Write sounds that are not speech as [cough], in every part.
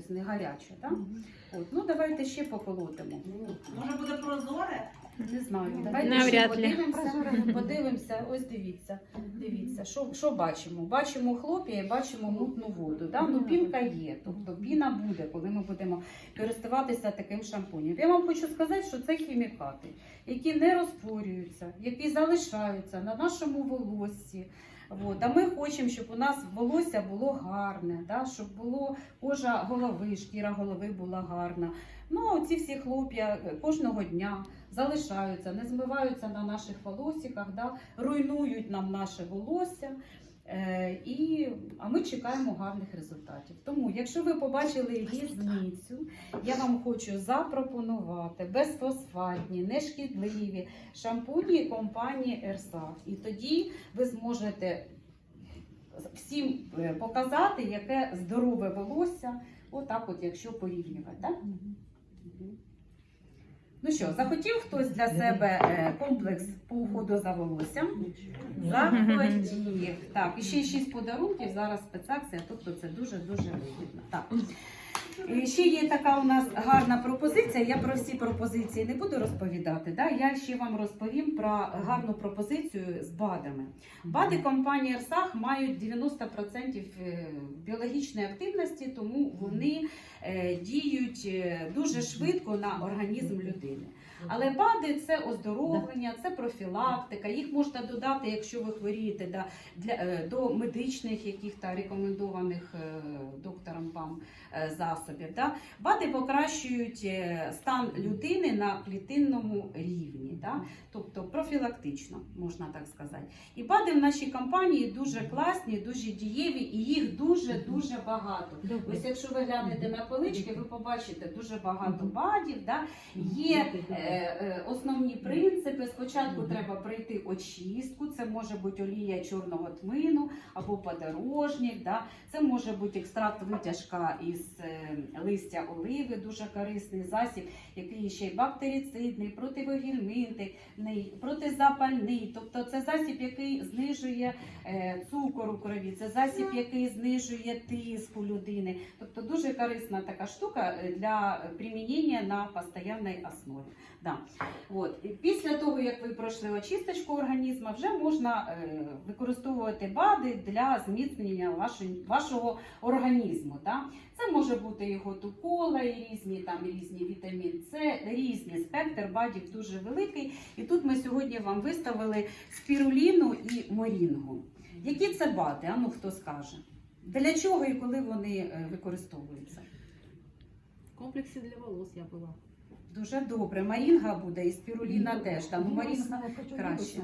тобто не гаряче. Так? От, ну давайте ще поколотимо. Може буде прозоре? Не знаю. Давайте навряд ще ли. подивимося. [laughs] Подивимося, ось дивіться. Дивіться, що, що бачимо? Бачимо хлоп'я і бачимо мутну воду. Да? Ну, пінка є, тобто піна буде, коли ми будемо користуватися таким шампунем. Я вам хочу сказати, що це хімікати, які не розтворюються, які залишаються на нашому волоссі. От. А ми хочемо, щоб у нас волосся було гарне, да? щоб було кожа голови, шкіра голови була гарна. Ну, ці всі хлоп'я е, кожного дня залишаються, не змиваються на наших волосіках, да? руйнують нам наше волосся. Е, і, а ми чекаємо гарних результатів. Тому, якщо ви побачили різницю, я вам хочу запропонувати безфосфатні, нешкідливі шампуні компанії Ерса. І тоді ви зможете всім е, показати, яке здорове волосся, отак, от, якщо порівнювати. Так? Ну що, захотів хтось для себе е, комплекс по уходу за волоссям? Захотів. Так, і ще шість подарунків. Зараз спецакція, тобто це дуже-дуже вигідно. Так. І ще є така у нас гарна пропозиція. Я про всі пропозиції не буду розповідати. Да? Я ще вам розповім про гарну пропозицію з БАДами. БАДи компанії РСАХ мають 90% е, біологічної активності, тому вони е, діють е, дуже швидко на організм людини. Але БАДи це оздоровлення, це профілактика. Їх можна додати, якщо ви хворієте да, для, е, до медичних яких-то рекомендованих е, доктором вам е, засобів. Да. БАДи покращують стан людини на клітинному рівні, да, тобто профілактично, можна так сказати. І БАДи в нашій компанії дуже класні, дуже дієві, і їх дуже-дуже багато. Ось якщо ви глянете на полички, ви побачите дуже багато БАДів. Да. Є основні принципи. Спочатку треба пройти очистку. Це може бути олія чорного тмину або подорожник. Да? Це може бути екстракт витяжка із е, листя оливи, дуже корисний засіб, який ще й бактерицидний, противогельминтний, протизапальний. Тобто це засіб, який знижує е, цукор у крові, це засіб, який знижує тиск у людини. Тобто дуже корисна така штука е, для примінення на постійній основі. Да. От. І після того, як ви пройшли очисточку організму, вже можна е, використовувати БАДи для зміцнення вашої- вашого організму. Да? Це може бути і готукола, і різні, там, різні вітамін С, різні спектр БАДів дуже великий. І тут ми сьогодні вам виставили спіруліну і морінгу. Які це БАДи? А ну хто скаже? Для чого і коли вони е, використовуються? В комплексі для волос я була. Дуже добре. Марінга буде і спіруліна теж. Там Ну, марінга краще.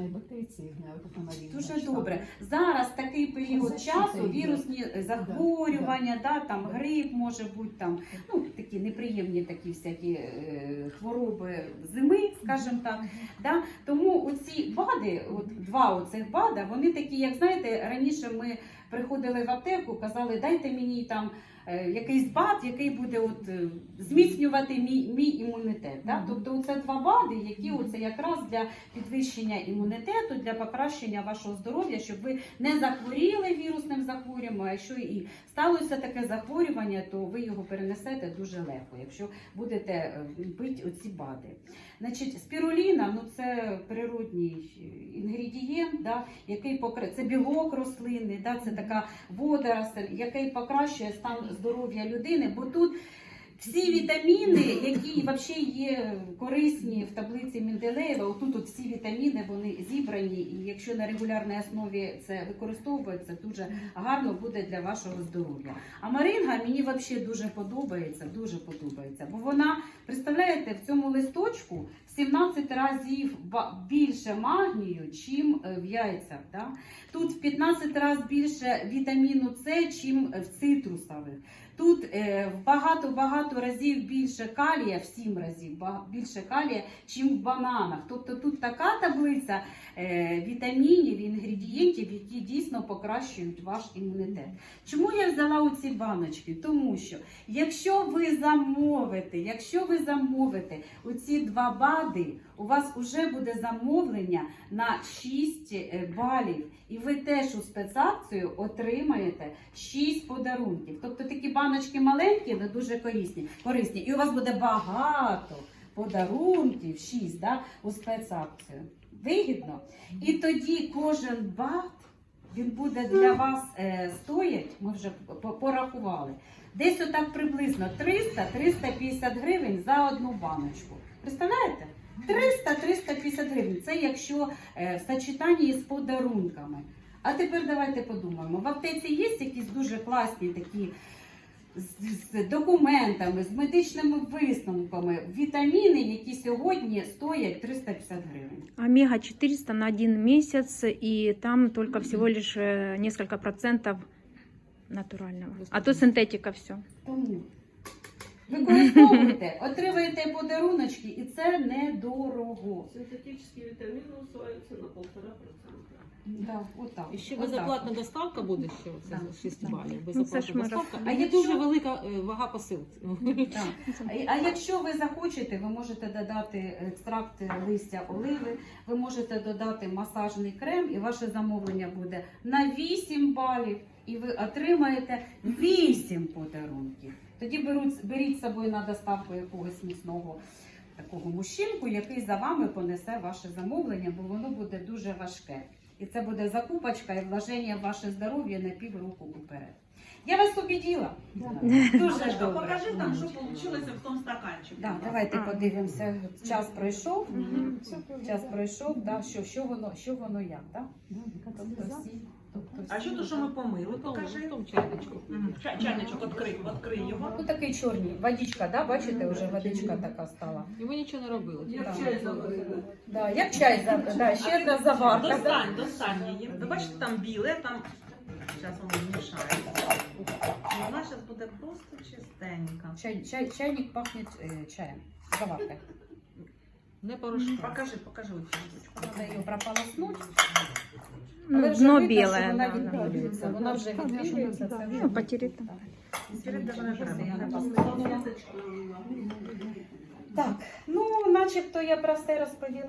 Дуже добре. Зараз такий період часу, вірусні е, захворювання, да, там грип може бути, там ну такі неприємні такі всякі е, хвороби зими, скажімо так. Да? Тому оці БАДи, от два оцих БАДа, вони такі, як знаєте, раніше ми приходили в аптеку, казали, дайте мені там. е, Якийсь бад, який буде от, е, зміцнювати мій, мій імунітет. Да? Тобто це два бади, які оце якраз для підвищення імунітету, для покращення вашого здоров'я, щоб ви не захворіли вірусним захворюванням, а якщо і сталося таке захворювання, то ви його перенесете дуже легко, якщо будете е, пити оці бади. Значить, спіруліна ну це природній інгредієнт, да, який покра... це білок рослинний, да, це така водоросль, який покращує стан здоров'я людини, бо тут всі вітаміни, які взагалі є корисні в таблиці Менделеєва, отут от всі вітаміни вони зібрані, і якщо на регулярній основі це використовується, дуже гарно буде для вашого здоров'я. А маринга мені взагалі дуже подобається, дуже подобається, бо вона, представляєте, в цьому листочку 17 разів більше магнію, чим е, в яйцях. Да? Тут в 15 разів більше вітаміну С, чим в цитрусових. Тут е, в багато-багато разів більше калія, в 7 разів більше калія, чим в бананах. Тобто тут така таблиця е, вітамінів, інгредієнтів, які дійсно покращують ваш імунітет. Чому я взяла оці баночки? Тому що якщо ви замовите, якщо ви замовите оці два бади, у вас вже буде замовлення на 6 балів. І І ви теж у спецакцію отримаєте 6 подарунків. Тобто такі баночки маленькі, але дуже корисні. корисні. І у вас буде багато подарунків, 6 да, у спецакцію. Вигідно. І тоді кожен бат він буде для вас е, стоять, ми вже порахували. Десь отак приблизно 300-350 гривень за одну баночку. Представляєте? 300-350 гривень. Це якщо е, в сочетанні з подарунками. А тепер давайте подумаємо. В аптеці є якісь дуже класні такі з, документами, з медичними висновками, вітаміни, які сьогодні стоять 350 гривень. Омега 400 на один месяц, и там только всего лишь э, несколько процентов натурального. А то синтетика все. Тому використовуйте, отримаєте подаруночки, і це недорого. Синтетические витамины усваиваются на полтора процента. Да, отак. І ще отак. безоплатна доставка буде ще оце Так. за 6 балів. Ну, це ж Безоплатна ми доставка. А А є якщо- дуже велика е, вага посилки. Так. А- А якщо ви захочете, ви можете додати екстракт листя оливи, ви можете додати масажний крем, і ваше замовлення буде на 8 балів, і ви отримаєте 8 подарунків. Тоді беруть, беріть з собою на доставку якогось міцного такого мужчинку, який за вами понесе ваше замовлення, бо воно буде дуже важке. І це буде закупочка і вложення в ваше здоров'я на півроку уперед. Я вас побіділа. Дуже добре. покажи там, що вийшло в тому стаканчику. Да, давайте А. подивимося. Час пройшов. Час пройшов, да, що, що воно, що воно як, да? Тобто всі, А що то, що ми помили, покажи. Чайничку. Мгм. Чай- Чайничок відкрий, відкрий його. Ну такий чорний, водичка, да? бачите, вже водичка така стала. І ви нічого не робили. Як тільки чай так. заварили. Да, як чай, за- да, ще одна заварка. Да? Достань, достань її. Ви бачите, там біле, там зараз воно змішається. І вона зараз буде просто чистенька. Чай, чай, чайник пахне е, чаєм. Заварка. Не порошка. Покажи, покажи оцю штучку. Треба її прополоснути. Ну, Але вже дно видно, що. Вона да, да. відбілюється. Вона вже відбілюється. Це вже Ну, потереть. Так, ну начебто я про все розповіла.